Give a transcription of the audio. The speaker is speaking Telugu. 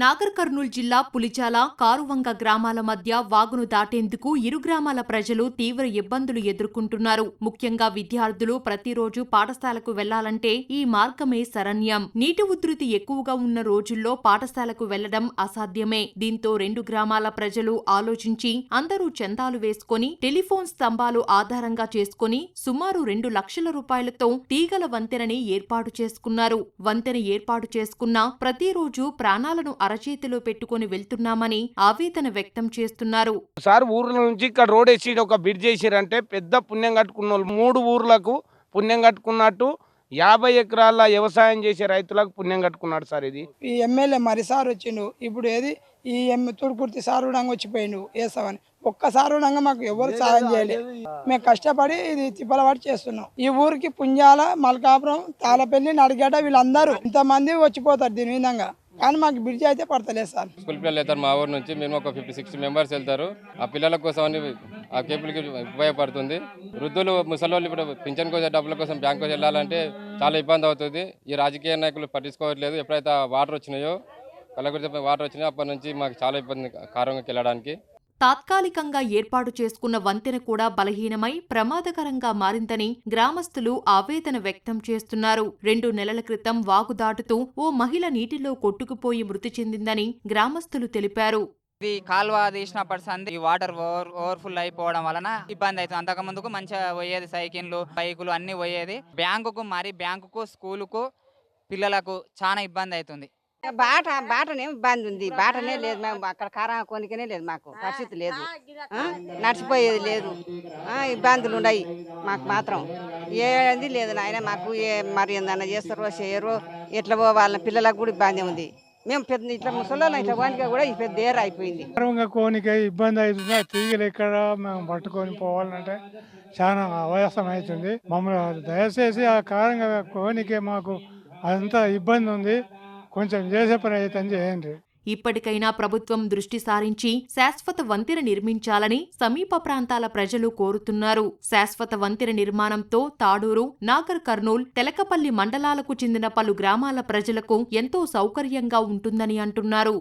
నాగర్ కర్నూల్ జిల్లా పులిచాల కారువంగ గ్రామాల మధ్య వాగును దాటేందుకు ఇరు గ్రామాల ప్రజలు తీవ్ర ఇబ్బందులు ఎదుర్కొంటున్నారు. ముఖ్యంగా విద్యార్థులు ప్రతిరోజు పాఠశాలకు వెళ్ళాలంటే ఈ మార్గమే శరణ్యం. నీటి ఉధృతి ఎక్కువగా ఉన్న రోజుల్లో పాఠశాలకు వెళ్ళడం అసాధ్యమే. దీంతో రెండు గ్రామాల ప్రజలు ఆలోచించి అందరూ చందాలు వేసుకొని టెలిఫోన్ స్తంభాలు ఆధారంగా చేసుకుని సుమారు రెండు లక్షల రూపాయలతో తీగల వంతెనని ఏర్పాటు చేసుకున్నారు. వంతెన ఏర్పాటు చేసుకున్న ప్రతిరోజు ప్రాణాలను అరచేతిలో పెట్టుకుని వెళ్తున్నామని ఆవేదన వ్యక్తం చేస్తున్నారు. సార్ ఊర్ల నుంచి ఇక్కడ రోడ్ వేసి ఒక బ్రిడ్జ్ వేసిరంటే పెద్ద పుణ్యం కట్టుకున్న వాళ్ళు మూడు ఊర్లకు పుణ్యం కట్టుకున్నట్టు యాభై ఎకరాల వ్యవసాయం చేసే రైతులకు పుణ్యం కట్టుకున్నాడు సార్ ఇది. ఈ ఎమ్మెల్యే మరి సార్ వచ్చిండు. ఇప్పుడు ఏది? ఈ ఎమ్ తుడుకుర్తి సార్ వచ్చిపోయిండు వేస్తామని. ఒక్కసారి మాకు ఎవరు సాయం చేయలేదు మేము కష్టపడి ఇది తిప్పలవాడి చేస్తున్నాం. ఈ ఊరికి పుంజాల మల్కాపురం తాళపల్లి నడిగడ్డ వీళ్ళందరూ ఇంతమంది వచ్చిపోతారు దీని విధంగా. కానీ మాకు బ్రిడ్జ్ అయితే పడతలేదు సార్. స్కూల్ పిల్లలు వెళ్తారు మా ఊరు నుంచి. మేము ఒక ఫిఫ్టీ సిక్స్టీ మెంబర్స్ వెళ్తారు. ఆ పిల్లల కోసం అని ఆ కేబుల్కి ఉపయోగపడుతుంది. వృద్ధులు ముసలోళ్ళు ఇప్పుడు పింఛన్ కోసం డబ్బుల కోసం బ్యాంకు వెళ్ళాలంటే చాలా ఇబ్బంది అవుతుంది. ఈ రాజకీయ నాయకులు పట్టించుకోవట్లేదు. ఎప్పుడైతే ఆ వాటర్ వచ్చినాయో కళ్ళగురి వాటర్ వచ్చినాయో అప్పటి నుంచి మాకు చాలా ఇబ్బంది కారంగా వెళ్ళడానికి తాత్కాలికంగా ఏర్పాటు చేసుకున్న వంతెన కూడా బలహీనమై ప్రమాదకరంగా మారిందని గ్రామస్తులు ఆవేదన వ్యక్తం చేస్తున్నారు. రెండు నెలల క్రితం వాగు దాటుతూ ఓ మహిళ నీటిలో కొట్టుకుపోయి మృతి చెందిందని గ్రామస్తులు తెలిపారు. ఇది కాలువ తీసినప్పటి సంది ఈ వాటర్ ఓవర్ ఓవర్ఫుల్ అయిపోవడం వలన ఇబ్బంది అవుతుంది. అంతకు ముందుకు మంచిగా పోయేది సైకిళ్ళు బైకులు అన్ని పోయేది. బ్యాంకుకు మరి బ్యాంకుకు స్కూలుకు పిల్లలకు చాలా ఇబ్బంది అవుతుంది. బాట బాటనే ఇబ్బంది ఉంది. బాటనే లేదు మేము అక్కడ కారా కొనికనే లేదు మాకు. పరిస్థితి లేదు? నడిచిపోయేది లేదు. ఆ, ఇబ్బందులు ఉన్నాయి మాకు మాత్రం. ఏది లేదు నాయన మాకు. ఏ మరి ఏందన్నా చేస్తారో చేయరో ఎట్లా పోవాలని పిల్లలకు కూడా ఇబ్బంది ఉంది. మేము పెద్ద ఇట్లా ముసలి ఇట్లా వానికి కూడా ఈ పెద్ద ఏర్ అయిపోయింది. కోనిక ఇబ్బంది అవుతుంది? తీగలు ఎక్కడ మేము పట్టుకొని పోవాలంటే చాలా అవయాసం అవుతుంది. మమ్మల్ని దయచేసి ఆ కారంగా కోనికే మాకు అంత ఇబ్బంది ఉంది. కొంచెం చేసే ప్రయత్నం చేయండి. ఇప్పటికైనా ప్రభుత్వం దృష్టి సారించి శాశ్వత వంతెన నిర్మించాలని సమీప ప్రాంతాల ప్రజలు కోరుతున్నారు. శాశ్వత వంతెన నిర్మాణంతో తాడూరు నాగర్ కర్నూల్ తెలకపల్లి మండలాలకు చెందిన పలు గ్రామాల ప్రజలకు ఎంతో సౌకర్యంగా ఉంటుందని అంటున్నారు.